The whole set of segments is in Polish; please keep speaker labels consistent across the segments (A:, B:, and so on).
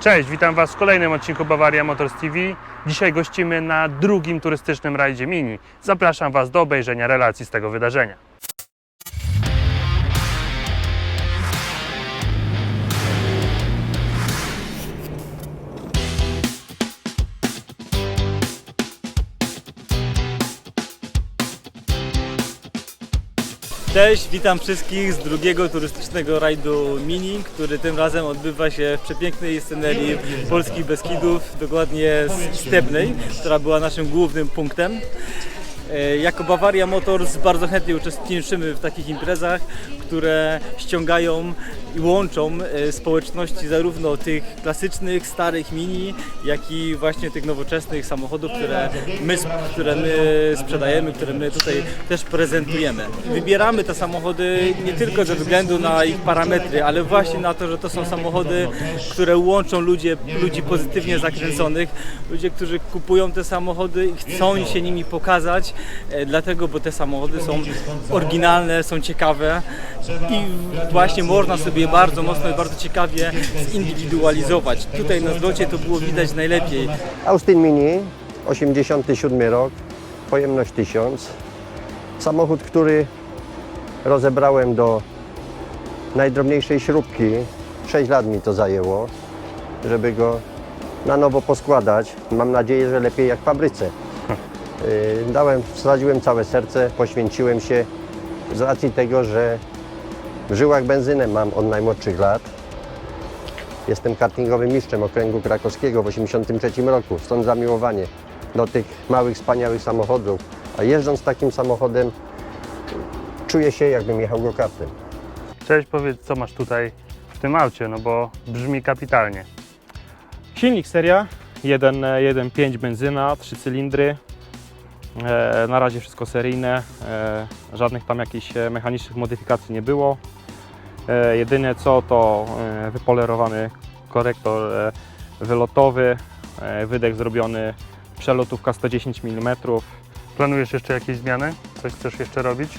A: Cześć, witam Was w kolejnym odcinku Bavaria Motors TV. Dzisiaj gościmy na drugim turystycznym rajdzie Mini. Zapraszam Was do obejrzenia relacji z tego wydarzenia.
B: Cześć, witam wszystkich z drugiego turystycznego rajdu Mini, który tym razem odbywa się w przepięknej scenerii polskich Beskidów, dokładnie z Stepnej, która była naszym głównym punktem. E, Jako Bavaria Motors bardzo chętnie uczestniczymy w takich imprezach, które ściągają i łączą e, społeczności zarówno tych klasycznych, starych mini, jak i właśnie tych nowoczesnych samochodów, które my, które my sprzedajemy, które my tutaj też prezentujemy. Wybieramy te samochody nie tylko ze względu na ich parametry, ale właśnie na to, że to są samochody, które łączą ludzie, ludzi pozytywnie zakręconych, ludzie, którzy kupują te samochody i chcą się nimi pokazać, dlatego, bo te samochody są oryginalne, są ciekawe i właśnie można sobie bardzo mocno i bardzo ciekawie zindywidualizować. Tutaj na zlocie to było widać najlepiej.
C: Austin Mini, 87 rok, pojemność 1000. Samochód, który rozebrałem do najdrobniejszej śrubki. 6 lat mi to zajęło, żeby go na nowo poskładać. Mam nadzieję, że lepiej jak w fabryce. Yy, Dałem, wsadziłem całe serce, poświęciłem się z racji tego, że w żyłach benzynę mam od najmłodszych lat. Jestem kartingowym mistrzem okręgu krakowskiego w 1983 roku. Stąd zamiłowanie do tych małych, wspaniałych samochodów. A jeżdżąc takim samochodem, czuję się jakbym jechał go kartem.
A: Cześć, powiedz co masz tutaj w tym aucie, no bo brzmi kapitalnie.
D: Silnik seria 1.5 benzyna, 3 cylindry. E, na razie wszystko seryjne, e, żadnych tam jakichś e, mechanicznych modyfikacji nie było. Jedyne co to wypolerowany korektor wylotowy, wydech zrobiony przelotówka 110 mm.
A: Planujesz jeszcze jakieś zmiany? Coś chcesz jeszcze robić?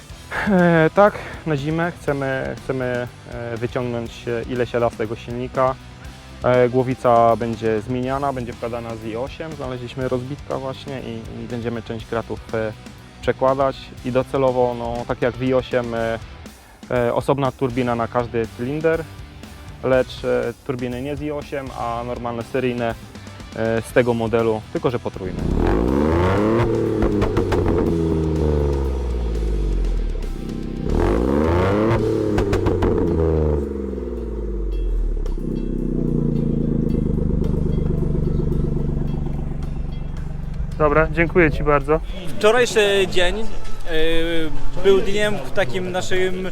D: Tak, na zimę chcemy, chcemy wyciągnąć ile się da z tego silnika. E, Głowica będzie zmieniana, będzie wkładana z i8. Znaleźliśmy rozbitka właśnie i, będziemy część kratów e, przekładać. I docelowo, no, tak jak w i8, e, osobna turbina na każdy cylinder, lecz turbiny nie z i8, a normalne seryjne z tego modelu, tylko że potrójne.
A: Dobra, dziękuję Ci bardzo.
B: Wczorajszy dzień e, był dniem takim naszym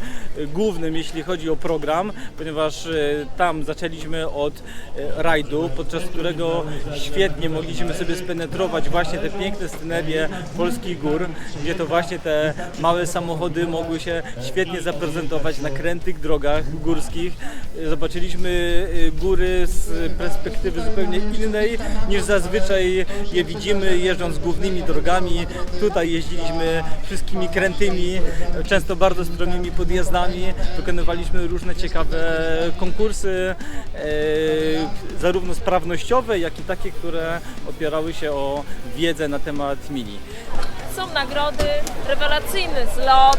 B: głównym, jeśli chodzi o program, ponieważ e, tam zaczęliśmy od e, rajdu, podczas którego świetnie mogliśmy sobie spenetrować właśnie te piękne scenerie polskich gór, gdzie to właśnie te małe samochody mogły się świetnie zaprezentować na krętych drogach górskich. Zobaczyliśmy e, góry z perspektywy zupełnie innej niż zazwyczaj je widzimy jeżdżąc głównymi drogami. Tutaj jeździliśmy wszystkimi krętymi, często bardzo stromymi podjazdami. Wykonywaliśmy różne ciekawe konkursy, e, zarówno sprawnościowe, jak i takie, które opierały się o wiedzę na temat mini.
E: Są nagrody, rewelacyjny zlot,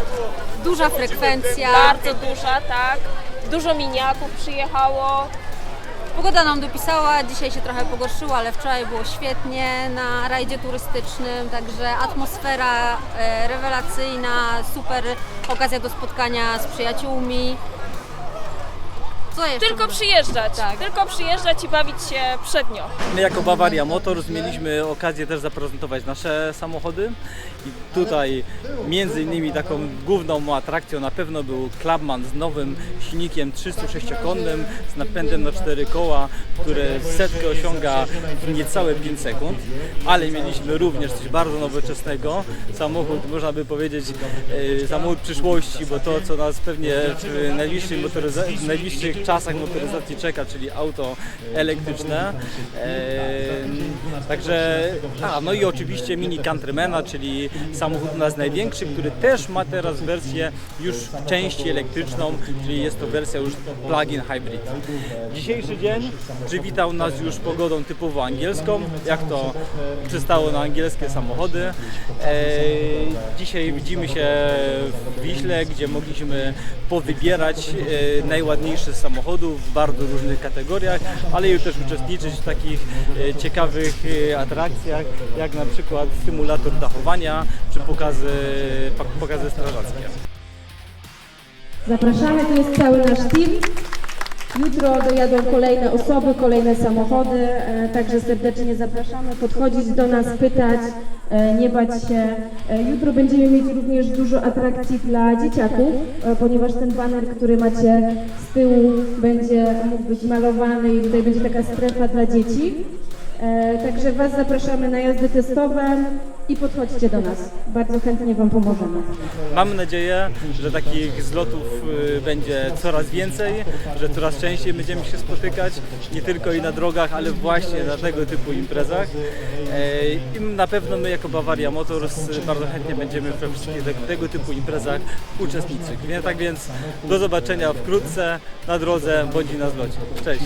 F: Duża frekwencja.
E: bardzo duża, tak. Dużo miniaków przyjechało.
F: Pogoda nam dopisała, dzisiaj się trochę pogorszyła, ale wczoraj było świetnie na rajdzie turystycznym, także atmosfera e, rewelacyjna, super okazja do spotkania z przyjaciółmi. Co jeszcze?
E: Tylko przyjeżdżać,
F: Tak.
E: tylko przyjeżdżać i bawić się przednio.
B: My jako Bavaria Motors mieliśmy okazję też zaprezentować nasze samochody i tutaj między innymi taką główną atrakcją na pewno był Clubman z nowym silnikiem 306-konnym z napędem na 4 koła, który setkę osiąga w niecałe 5 sekund, ale mieliśmy również coś bardzo nowoczesnego, samochód można by powiedzieć e, samochód przyszłości, bo to co nas pewnie w najbliższych, motoryza- w najbliższych czasach motoryzacji czeka, czyli auto elektryczne. Em, Także, a no i oczywiście Mini Countrymana, czyli samochód nas największy, który też ma teraz wersję już w części elektryczną, czyli jest to wersja już plug-in hybrid. Dzisiejszy dzień przywitał nas już pogodą typowo angielską, jak to przystało na angielskie samochody. E, dzisiaj widzimy się w Wiśle, gdzie mogliśmy powybierać e, najładniejsze z samochodów w bardzo różnych kategoriach, ale już też uczestniczyć w takich e, ciekawych e, atrakcjach, jak na przykład symulator dachowania czy pokazy, pokazy strażackie.
G: Zapraszamy, to jest cały nasz team. Jutro dojadą kolejne osoby, kolejne samochody, e, także serdecznie zapraszamy podchodzić do nas, pytać, nie bać się. E, Jutro będziemy mieć również dużo atrakcji dla dzieciaków, e, ponieważ ten baner, który macie z tyłu będzie mógł być malowany i tutaj będzie taka strefa dla dzieci. E, Także Was zapraszamy na jazdy testowe i podchodźcie do nas. Bardzo chętnie Wam pomożemy.
B: Mamy nadzieję, że takich zlotów y, będzie coraz więcej, że coraz częściej będziemy się spotykać, nie tylko i na drogach, ale właśnie na tego typu imprezach. E, I na pewno my jako Bavaria Motors y, bardzo chętnie będziemy we wszystkich te- tego typu imprezach uczestniczyć. Tak więc do zobaczenia wkrótce na drodze bądź na zlocie. Cześć!